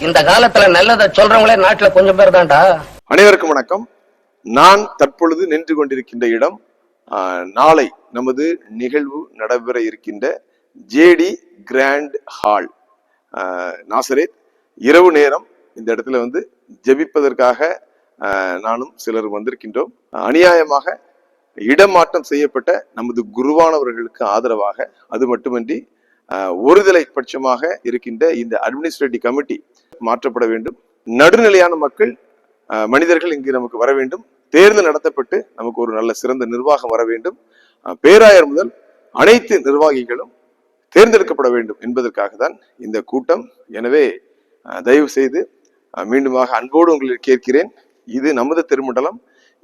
இந்த காலத்துல நல்லதை சொல்றவங்களே நாட்டுல கொஞ்சம் பேர் தான்டா. அனைவருக்கும் வணக்கம். நான் தற்பொழுது நின்று கொண்டிருக்கின்ற இடம் நாளை நமது நிகழ்வு நடைபெற இருக்கின்ற ஜேடி கிராண்ட் ஹால். ஆஹ், நாசரேத் இரவு நேரம் இந்த இடத்துல வந்து ஜெபிப்பதற்காக நானும் சிலர் வந்திருக்கின்றோம். அநியாயமாக இடமாற்றம் செய்யப்பட்ட நமது குருவானவர்களுக்கு ஆதரவாக அது மட்டுமின்றி ஒருதலை பட்சமாக இருக்கின்ற இந்த அட்மினிஸ்ட்ரேட்டிவ் கமிட்டி மாற்றப்பட வேண்டும். நடுநிலையான மக்கள் மனிதர்கள் இங்கு நமக்கு வர வேண்டும். தேர்தல் நடத்தப்பட்டு நமக்கு ஒரு நல்ல சிறந்த நிர்வாகம் வர வேண்டும். பேராயர் முதல் அனைத்து நிர்வாகிகளும் தேர்ந்தெடுக்கப்பட வேண்டும் என்பதற்காக தான் இந்த கூட்டம். எனவே தயவு செய்து மீண்டுமாக அன்போடு உங்களை கேட்கிறேன். இது நமது திருமண்டலம்.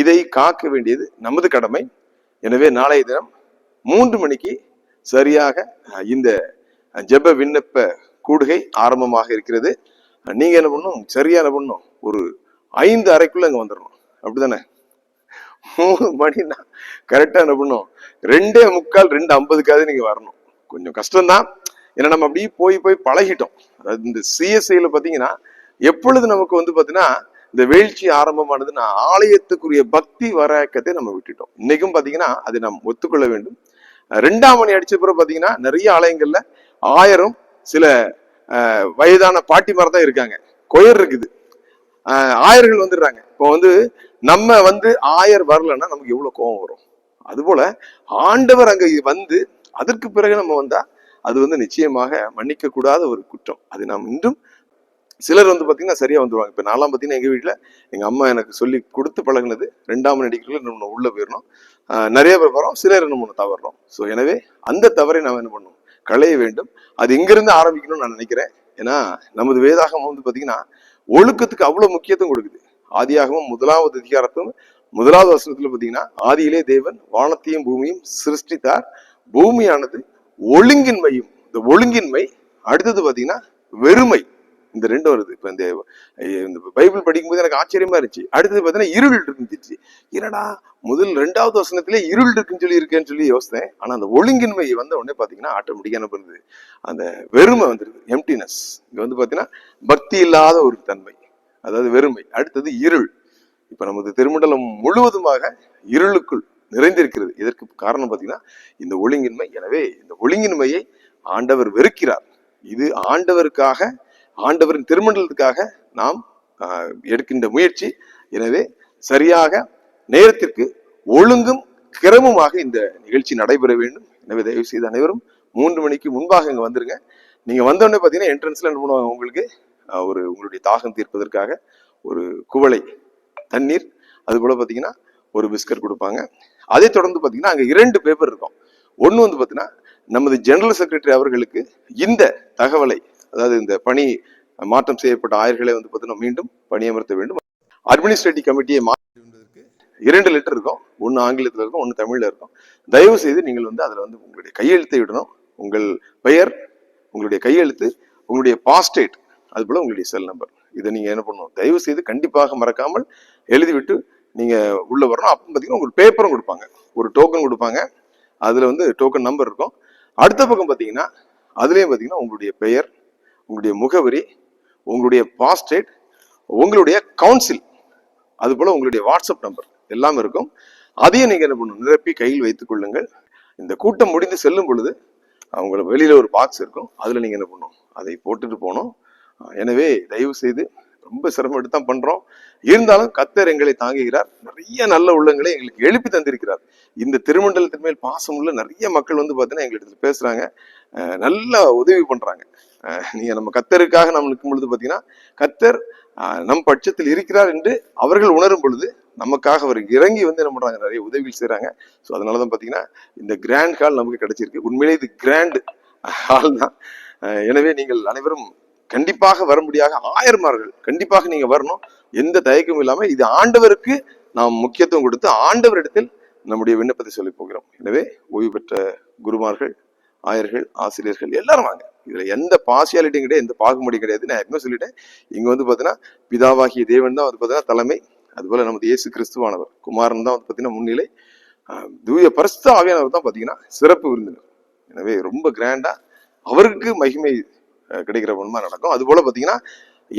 இதை காக்க வேண்டியது நமது கடமை. எனவே நாளைய தினம் மூன்று மணிக்கு சரியாக இந்த ஜெப விண்ணப்ப கூடுகை ஆரம்பமாக இருக்கிறது. நீங்க என்ன பண்ணும் சரியா என்ன பண்ணும் ஒரு ஐந்து அறைக்குள்ள அங்க வந்துடணும் அப்படிதானே? மூணு மணினா கரெக்டா என்ன பண்ணணும்? ரெண்டே முக்கால் ரெண்டு ஐம்பதுக்காவது நீங்க வரணும். கொஞ்சம் கஷ்டம்தான். ஏன்னா நம்ம அப்படியே போய் போய் பழகிட்டோம். அதாவது இந்த சிஎஸ்ஐல பாத்தீங்கன்னா எப்பொழுது நமக்கு வந்து பாத்தீங்கன்னா இந்த வீழ்ச்சி ஆரம்பமானதுன்னா ஆலயத்துக்குரிய பக்தி வரக்கத்தை நம்ம விட்டுட்டோம். இன்னைக்கும் பாத்தீங்கன்னா அதை நாம் ஒத்துக்கொள்ள வேண்டும். ரெண்டாம் மணி அடிச்ச பிறகு பாத்தீங்கன்னா நிறைய ஆலயங்கள்ல ஆயிரம் சில வயதான பாட்டிமார் தான் இருக்காங்க. கொயர் இருக்குது. ஆயர்கள் வந்துடுறாங்க. இப்போ வந்து நம்ம வந்து ஆயர் வரலன்னா நமக்கு எவ்வளோ கோபம் வரும்? அதுபோல ஆண்டவர் அங்கே வந்து அதற்கு பிறகு நம்ம வந்தா அது வந்து நிச்சயமாக மன்னிக்க கூடாத ஒரு குற்றம். அது நாம் இன்றும் சிலர் வந்து பார்த்தீங்கன்னா சரியா வந்துடுவாங்க இப்ப நான்லாம் பார்த்தீங்கன்னா எங்க வீட்டில் எங்க அம்மா எனக்கு சொல்லி கொடுத்து பழகுனது ரெண்டாம் நடிகர்கள் இன்னும் நம்ம உள்ளே போயிடணும். நிறைய பேர் வரோம் சிலர் இன்னும் ஒன்று தவறுறோம். ஸோ எனவே அந்த தவறை நாம் என்ன பண்ணணும் களைய வேண்டும். அது எங்கிருந்து ஆரம்பிக்கணும்னு நான் நினைக்கிறேன். ஏன்னா நமது வேதாகம் வந்து பாத்தீங்கன்னா ஒழுக்கத்துக்கு அவ்வளவு முக்கியத்துவம் கொடுக்குது. ஆதியாகமும் முதலாவது அதிகாரத்தும் முதலாவது வசனத்துல பாத்தீங்கன்னா ஆதியிலே தேவன் வானத்தையும் பூமியும் சிருஷ்டித்தார். பூமியானது ஒழுங்கின்மையும் இந்த ஒழுங்கின்மை அடுத்தது பாத்தீங்கன்னா வெறுமை. இந்த ரெண்டும் வருது. இப்போ இந்த இந்த பைபிள் படிக்கும்போது எனக்கு ஆச்சரியமா இருந்துச்சு. அடுத்தது பார்த்தீங்கன்னா இருள் இருந்துச்சு. என்னடா முதல் ரெண்டாவது வசனத்திலே இருள் இருக்குன்னு சொல்லி இருக்கேன்னு சொல்லி யோசித்தேன். ஆனால் அந்த ஒழுங்கின்மை வந்த உடனே பார்த்தீங்கன்னா ஆட்டோமேட்டிக்காக என்ன பண்ணுது? அந்த வெறுமை வந்துருது. எம்டினஸ் இங்கே வந்து பார்த்தீங்கன்னா பக்தி இல்லாத ஒரு தன்மை. அதாவது வெறுமை. அடுத்தது இருள். இப்போ நமது திருமண்டலம் முழுவதுமாக இருளுக்குள் நிறைந்திருக்கிறது. இதற்கு காரணம் பார்த்தீங்கன்னா இந்த ஒழுங்கின்மை. எனவே இந்த ஒழுங்கின்மையை ஆண்டவர் வெறுக்கிறார். இது ஆண்டவருக்காக ஆண்டவரின் திருமண்டலத்துக்காக நாம் எடுக்கின்ற முயற்சி. எனவே சரியாக நேரத்திற்கு ஒழுங்கும் கிரமமாக இந்த நிகழ்ச்சி நடைபெற வேண்டும். எனவே தயவு செய்து அனைவரும் மூன்று மணிக்கு முன்பாக இங்கே வந்துருங்க. நீங்கள் வந்தோடனே பார்த்தீங்கன்னா என்ட்ரன்ஸில் என்ன பண்ணுவாங்க உங்களுக்கு ஒரு உங்களுடைய தாகம் தீர்ப்பதற்காக ஒரு குவளை தண்ணீர் அது பார்த்தீங்கன்னா ஒரு பிஸ்கட் கொடுப்பாங்க. அதை தொடர்ந்து பார்த்தீங்கன்னா அங்கே இரண்டு பேப்பர் இருக்கும். ஒன்று வந்து பார்த்தீங்கன்னா நமது ஜெனரல் செக்ரட்டரி அவர்களுக்கு இந்த தகவலை அதாவது இந்த பணி மாற்றம் செய்யப்பட்ட ஆயர்களை வந்து பார்த்தீங்கன்னா மீண்டும் பணியமர்த்த வேண்டும். அட்மினிஸ்ட்ரேட்டிவ் கமிட்டியை மாற்றுவதற்கு இரண்டு லெட்டர் இருக்கும். ஒன்று ஆங்கிலத்தில் இருக்கும் ஒன்று தமிழில் இருக்கும். தயவு செய்து நீங்கள் வந்து அதில் வந்து உங்களுடைய கையெழுத்தை விடணும். உங்கள் பெயர் உங்களுடைய கையெழுத்து உங்களுடைய பாஸ்டேட் அது போல் உங்களுடைய செல் நம்பர் இதை நீங்கள் என்ன பண்ணணும்? தயவு செய்து கண்டிப்பாக மறக்காமல் எழுதிவிட்டு நீங்கள் உள்ளே வரணும். அப்போ பார்த்தீங்கன்னா உங்களுக்கு பேப்பரும் கொடுப்பாங்க. ஒரு டோக்கன் கொடுப்பாங்க. அதில் வந்து டோக்கன் நம்பர் இருக்கும். அடுத்த பக்கம் பார்த்தீங்கன்னா அதுலேயும் பார்த்தீங்கன்னா உங்களுடைய பெயர் உங்களுடைய முகவரி உங்களுடைய பாஸ்டேட் உங்களுடைய கவுன்சில் அதுபோல் உங்களுடைய வாட்ஸ்அப் நம்பர் எல்லாம் இருக்கும். அதையும் நீங்கள் என்ன பண்ணணும்? நிரப்பி கையில் வைத்துக் கொள்ளுங்கள். இந்த கூட்டம் முடிந்து செல்லும் பொழுது அவங்கள வெளியில் ஒரு பாக்ஸ் இருக்கும். அதில் நீங்கள் என்ன பண்ணணும்? அதை போட்டுட்டு போகணும். எனவே தயவு செய்து ரொம்ப சிரமம் எடுத்து தான் பண்றோம். இருந்தாலும் கத்தர் எங்களை தாங்குகிறார். நிறைய நல்ல உள்ளங்களை எங்களுக்கு எழுப்பி தந்திருக்கிறார். இந்த திருமண்டலத்தின் மேல் பாசம் உள்ள நிறைய மக்கள் வந்து பார்த்தீங்கன்னா எங்களிடத்துல பேசுறாங்க. அஹ் நல்லா உதவி பண்றாங்க. நீங்க நம்ம கத்தருக்காக நம்ம நிற்கும் பொழுது பார்த்தீங்கன்னா கத்தர் நம் பட்சத்தில் இருக்கிறார் என்று அவர்கள் உணரும் பொழுது நமக்காக அவர் இறங்கி வந்து என்ன பண்றாங்க? நிறைய உதவிகள் செய்யறாங்க ஸோ அதனாலதான் பார்த்தீங்கன்னா இந்த கிராண்ட் ஹால் நமக்கு கிடைச்சிருக்கு. உண்மையிலே இது கிராண்ட் ஹால் தான். எனவே நீங்கள் அனைவரும் கண்டிப்பாக வரும்படியாக ஆயர்மார்கள் கண்டிப்பாக நீங்க வரணும். எந்த தயக்கமும் இல்லாம இது ஆண்டவருக்கு நாம் முக்கியத்துவம் கொடுத்து ஆண்டவரிடத்தில் நம்முடைய விண்ணப்பத்தை சொல்லி போகிறோம். எனவே ஓய்வு பெற்ற குருமார்கள் ஆயர்கள் ஆசிரியர்கள் எல்லாரும் வாங்க. இதுல எந்த பாசியாலிட்டியும் கிடையாது எந்த பாகுமடியும் கிடையாது. நான் எப்பவுமே சொல்லிட்டேன். இங்க வந்து பாத்தீங்கன்னா பிதாவாகிய தேவன் தான் வந்து பாத்தீங்கன்னா தலைமை. அதுபோல நமது இயேசு கிறிஸ்துவானவர் குமாரன் தான் வந்து பாத்தீங்கன்னா முன்னிலை. தூய பரிசுத்த ஆவியானவர் தான் பாத்தீங்கன்னா சிறப்பு விருந்தினர். எனவே ரொம்ப கிராண்டா அவருக்கு மகிமை கிடைக்கிற உண்மை நடக்கும். அது போல பாத்தீங்கன்னா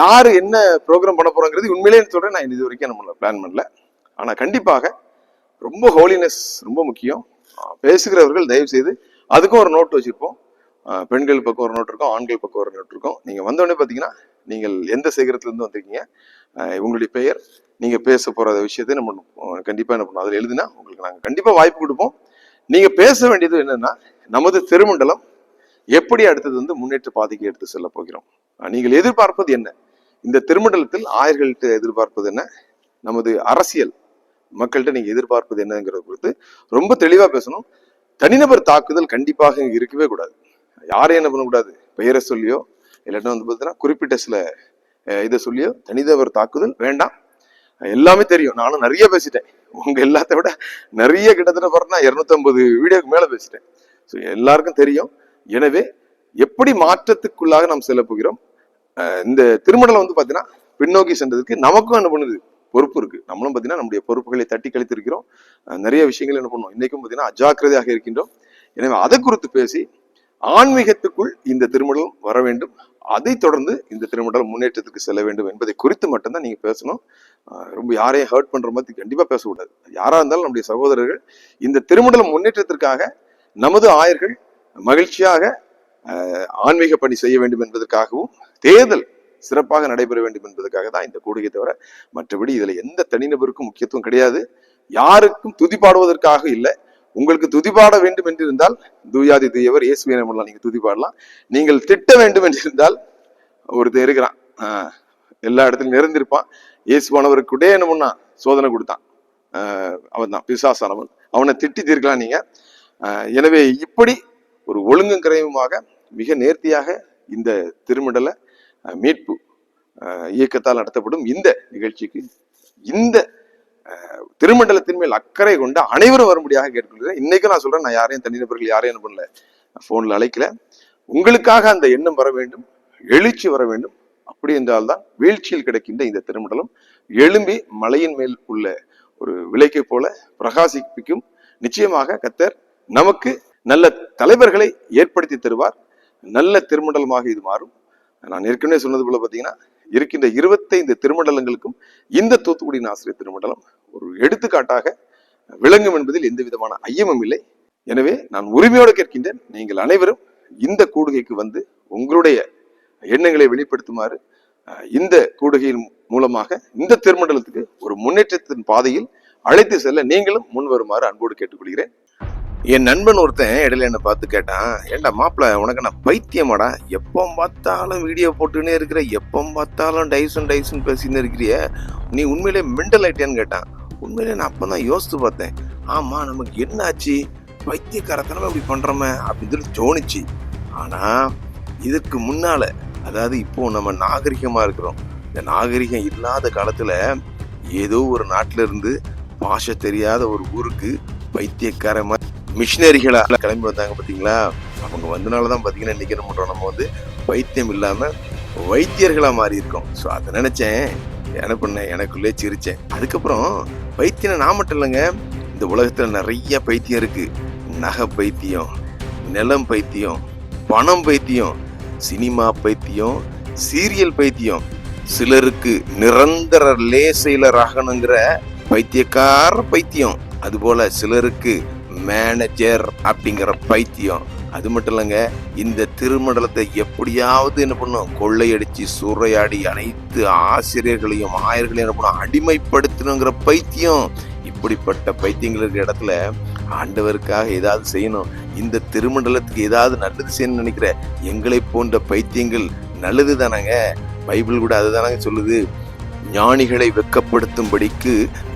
யார் என்ன ப்ரோக்ராம் பண்ண போறோங்கிறது உண்மையிலேயே சொல்றேன். நான் இது வரைக்கும் நம்ம பிளான் பண்ணல. ஆனா கண்டிப்பாக ரொம்ப ஹோலினஸ் ரொம்ப முக்கியம். பேசுகிறவர்கள் தயவு செய்து அதுக்கும் ஒரு நோட் வச்சிருப்போம். பெண்கள் பக்கம் ஒரு நோட் இருக்கும் ஆண்கள் பக்கம் ஒரு நோட் இருக்கும். நீங்க வந்தோடனே பாத்தீங்கன்னா நீங்கள் எந்த சேகரத்துல இருந்து வந்திருக்கீங்க உங்களுடைய பெயர் நீங்க பேச போற விஷயத்தை நம்ம கண்டிப்பாக கண்டிப்பா என்ன பண்ணோம் அதில் எழுதுனா உங்களுக்கு நாங்கள் கண்டிப்பா வாய்ப்பு கொடுப்போம். நீங்க பேச வேண்டியது என்னன்னா நமது திருமண்டலம் எப்படி அடுத்தது வந்து முன்னேற்ற பாதைக்கு எடுத்து செல்ல போகிறோம்? நீங்கள் எதிர்பார்ப்பது என்ன? இந்த திருமண்டலத்தில் ஆயர்கள்ட்ட எதிர்பார்ப்பது என்ன? நமது அரசியல் மக்கள்கிட்ட நீங்க எதிர்பார்ப்பது என்னங்கிறத குறித்து ரொம்ப தெளிவா பேசணும். தனிநபர் தாக்குதல் கண்டிப்பாக இங்கே இருக்கவே கூடாது. யாரையும் என்ன பண்ணக்கூடாது? பெயரை சொல்லியோ இல்லாட்டா வந்து பார்த்தீங்கன்னா குறிப்பிட்ட சில இதை சொல்லியோ தனிநபர் தாக்குதல் வேண்டாம். எல்லாமே தெரியும். நானும் நிறைய பேசிட்டேன். உங்க எல்லாத்த விட நிறைய கிட்டத்தட்ட பார்த்தா இரநூத்தம்பது வீடியோக்கு மேல பேசிட்டேன். ஸோ எல்லாருக்கும் தெரியும். எனவே எப்படி மாற்றத்துக்குள்ளாக நாம் செல்ல போகிறோம் இந்த திருமணம் வந்து பார்த்தீங்கன்னா பின்னோக்கி சென்றதுக்கு நமக்கும் என்ன பண்ணுது? பொறுப்பு இருக்கு. நம்மளும் பார்த்தீங்கன்னா நம்முடைய பொறுப்புகளை தட்டி கழித்திருக்கிறோம். நிறைய விஷயங்கள் என்ன பண்ணுவோம்? இன்னைக்கும் பார்த்தீங்கன்னா அஜாக்கிரதையாக இருக்கின்றோம். எனவே அதை குறித்து பேசி ஆன்மீகத்துக்குள் இந்த திருமணம் வர வேண்டும். அதைத் தொடர்ந்து இந்த திருமணம் முன்னேற்றத்துக்கு செல்ல வேண்டும் என்பதை குறித்து மட்டும்தான் நீங்க பேசணும். ரொம்ப யாரையும் ஹர்ட் பண்ற மாதிரி கண்டிப்பா பேசக்கூடாது. யாரா இருந்தாலும் நம்முடைய சகோதரர்கள் இந்த திருமணம் முன்னேற்றத்திற்காக நமது ஆயர்கள் மகிழ்ச்சியாக ஆன்மீக பணி செய்ய வேண்டும் என்பதற்காகவும் தேர்தல் சிறப்பாக நடைபெற வேண்டும் என்பதற்காக தான் இந்த கூடுகை தவிர மற்றபடி இதுல எந்த தனிநபருக்கும் முக்கியத்துவம் கிடையாது. யாருக்கும் துதிப்பாடுவதற்காக இல்லை. உங்களுக்கு துதிபாட வேண்டும் என்றிருந்தால் தூயாதி தூயவர் இயேசுவை நம்மளாம் துதி துதிபாடலாம் நீங்கள் திட்ட வேண்டும் என்று இருந்தால் இருக்கிறான். எல்லா இடத்துலயும் நிறைந்திருப்பான். இயேசுவானவருக்கு கூட என்ன பண்ணான் சோதனை கொடுத்தான். அவன் தான் பிசாசானவன். அவனை திட்டி தீர்க்கலாம் நீங்க எனவே இப்படி ஒரு ஒழுங்கும் கிரையுமாக மிக நேர்த்தியாக இந்த திருமண்டல மீட்பு இயக்கத்தால் நடத்தப்படும் இந்த நிகழ்ச்சிக்கு இந்த திருமண்டலத்தின் மேல் அக்கறை கொண்ட அனைவரும் வரும்படியாக கேட்டுக்கொள்கிறேன். இன்னைக்கும் நான் சொல்றேன் நான் யாரையும் தனிநபர்கள் யாரையும் என்ன பண்ணல போன்ல அழைக்கல. உங்களுக்காக அந்த எண்ணம் வர வேண்டும் எழுச்சி வர வேண்டும். அப்படி என்றால்தான் வீழ்ச்சியில் கிடைக்கின்ற இந்த திருமண்டலம் எழும்பி மலையின் மேல் உள்ள ஒரு விலைக்கு போல பிரகாசிப்பிக்கும். நிச்சயமாக கத்தர் நமக்கு நல்ல தலைவர்களை ஏற்படுத்தி தருவார். நல்ல திருமண்டலமாக இது மாறும். நான் ஏற்கனவே சொன்னது போல பார்த்தீங்கன்னா இருக்கின்ற இருபத்தைந்து திருமண்டலங்களுக்கும் இந்த தூத்துக்குடியின் ஆசிரியர் திருமண்டலம் ஒரு எடுத்துக்காட்டாக விளங்கும் என்பதில் எந்த விதமான ஐயமும் இல்லை. எனவே நான் உரிமையோடு கேட்கின்றேன் நீங்கள் அனைவரும் இந்த கூடுகைக்கு வந்து உங்களுடைய எண்ணங்களை வெளிப்படுத்துமாறு இந்த கூடுகையின் மூலமாக இந்த திருமண்டலத்துக்கு ஒரு முன்னேற்றத்தின் பாதையில் அழைத்து செல்ல நீங்களும் முன் வருமாறு அன்போடு கேட்டுக்கொள்கிறேன். என் நண்பன் ஒருத்தன் இடையில என்ன பார்த்து கேட்டான் ஏண்டா மாப்பிள உனக்கு நான் பைத்தியமாடா? எப்போ பார்த்தாலும் வீடியோ போட்டுன்னே இருக்கிற எப்போ பார்த்தாலும் டைசன் டைசன் பேசின்னு இருக்கிறிய. நீ உண்மையிலே மெண்டல் ஆயிட்டியான்னு கேட்டான். உண்மையிலே நான் அப்போ தான் யோசித்து பார்த்தேன். ஆமா நமக்கு என்ன ஆச்சு பைத்தியக்காரத்தனமே இப்படி பண்ணுறோமே அப்படின்னு சொல்லி தோணுச்சு. ஆனால் இதுக்கு முன்னால அதாவது இப்போ நம்ம நாகரிகமாக இருக்கிறோம். இந்த நாகரிகம் இல்லாத காலத்தில் ஏதோ ஒரு நாட்டிலிருந்து பாஷை தெரியாத ஒரு ஊருக்கு பைத்தியக்கார மாதிரி மிஷினரிகளா கிளம்பி வந்தாங்க பார்த்தீங்களா அவங்க வந்தனால தான் பார்த்தீங்கன்னா இன்னைக்கு என்ன பண்ணுறோம் நம்ம வந்து வைத்தியம் இல்லாமல் வைத்தியர்களாக மாறி இருக்கோம். ஸோ அதை நினச்சேன். என்ன பண்ணேன்? எனக்குள்ளே சிரித்தேன் அதுக்கப்புறம் வைத்தியம் நான் மட்டும் இல்லைங்க. இந்த உலகத்தில் நிறைய பைத்தியம் இருக்குது நகை பைத்தியம் நிலம் பைத்தியம் பணம் பைத்தியம் சினிமா பைத்தியம் சீரியல் பைத்தியம். சிலருக்கு நிரந்தர லேசையில் ராகணுங்கிற பைத்தியக்கார பைத்தியம். அதுபோல சிலருக்கு மேனேஜர் அப்படிங்கிற பைத்தியம். அது மட்டும் இல்லைங்க இந்த திருமண்டலத்தை எப்படியாவது என்ன பண்ணும் கொள்ளையடிச்சு சூறையாடி அனைத்து ஆசிரியர்களையும் ஆயர்களையும் என்ன பண்ணும் அடிமைப்படுத்தணுங்கிற பைத்தியம். இப்படிப்பட்ட பைத்தியங்கள் இருக்கிற இடத்துல ஆண்டவருக்காக ஏதாவது செய்யணும். இந்த திருமண்டலத்துக்கு ஏதாவது நல்லது செய்யணும்னு நினைக்கிற எங்களை போன்ற பைத்தியங்கள் நல்லது தானங்க? பைபிள் கூட அதுதானங்க சொல்லுது. ஞானிகளை வெக்கப்படுத்தும்படிக்கு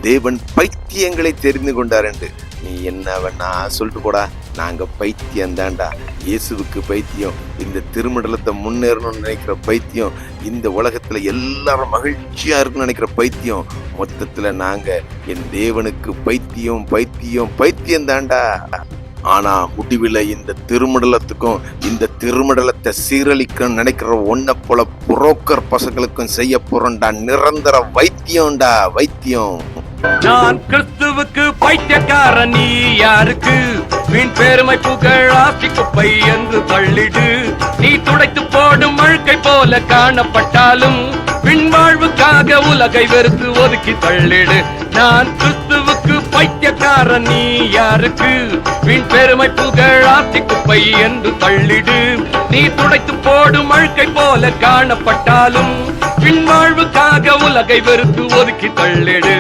தேவன் பைத்தியங்களை தெரிந்து கொண்டார் என்று. நீ என்ன வேணா சொல்லிட்டு போடா. நாங்க பைத்தியம் தான்டா. இயேசுவுக்கு பைத்தியம். இந்த திருமண்டலத்தை முன்னேறணும்னு நினைக்கிற பைத்தியம். இந்த உலகத்துல எல்லாரும் மகிழ்ச்சியா இருக்குன்னு நினைக்கிற பைத்தியம். மொத்தத்துல நாங்க என் தேவனுக்கு பைத்தியம் பைத்தியம் பைத்தியம் தான்டா. ஆனா முடிவில் இந்த திருமண்டலத்துக்கும் இந்த திருமண்டலத்தை சீரழிக்க நினைக்கிற ஒன்ன போல புரோக்கர் பசங்களுக்கும் செய்ய போறோம்டா. நிரந்தர வைத்தியம்டா வைத்தியம். நான் கிறிஸ்துவுக்கு பைத்தியக்கார நீ யாருக்கு? வீண் பெருமை புகழ் ஆசி குப்பை என்று தள்ளிடு. நீ துடைத்து போடும் அழுக்கை போல காணப்பட்டாலும் பின்வாழ்வுக்காக உலகை வெறுத்து ஒதுக்கி தள்ளிடு. நான் கிறிஸ்துவுக்கு பைத்தியக்கார நீ யாருக்கு? பின் பெருமை புகழ் ஆத்தி குப்பை என்று தள்ளிடு. நீ துடைத்து போடும் அழுக்கை போல காணப்பட்டாலும் பின்வாழ்வுக்காக உலகை வெறுத்து ஒதுக்கி தள்ளிடு.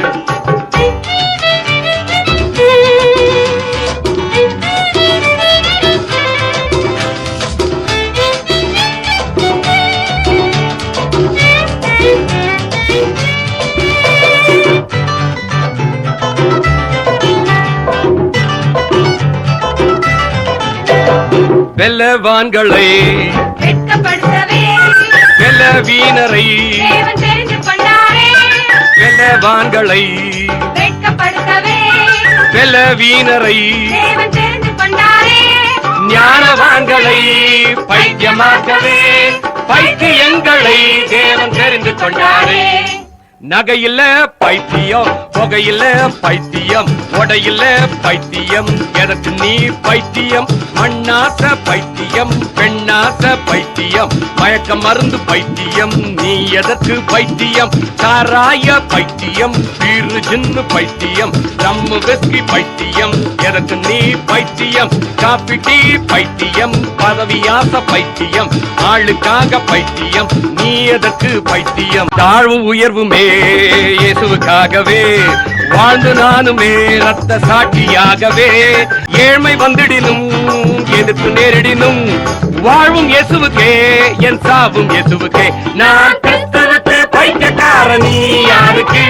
வெல்லவான்களை வீணரை வெட்கப்படுத்தவே. வெல்ல வீணரை ஞானவான்களை பைத்தியமாக்கவே பைத்தியங்களை தேவன் தெரிந்து கொண்டாரே. நகையில்ல பைத்தியம் புகையில்ல பைத்தியம் உடையில்ல பைத்தியம் எனக்கு நீ பைத்தியம் மண்ணாச பைத்தியம் பெண்ணாச பைத்தியம் மயக்க மருந்து பைத்தியம் நீ எதற்கு பைத்தியம்? சாராய பைத்தியம் பீரு ஜின்னு பைத்தியம் நம்ம வெஸ்கி பைத்தியம் எனக்கு நீ பைத்தியம் காப்பி டீ பைத்தியம் பதவியாச பைத்தியம் ஆளுக்காக பைத்தியம் நீ எதற்கு பைத்தியம்? தாழ்வு உயர்வு மே இயேசுவுக்காகவே வாழ்ந்து நானுமே ரத்த சாட்சியாகவே ஏழ்மை வந்திடினும் எதிர்த்து நேரிடினும் வாழ்வும் இயேசுவுக்கே என் சாவும் இயேசுவுக்கே. நான் கிறிஸ்தவுக்கு பைக்கக்காரன் நீ யாருக்கு?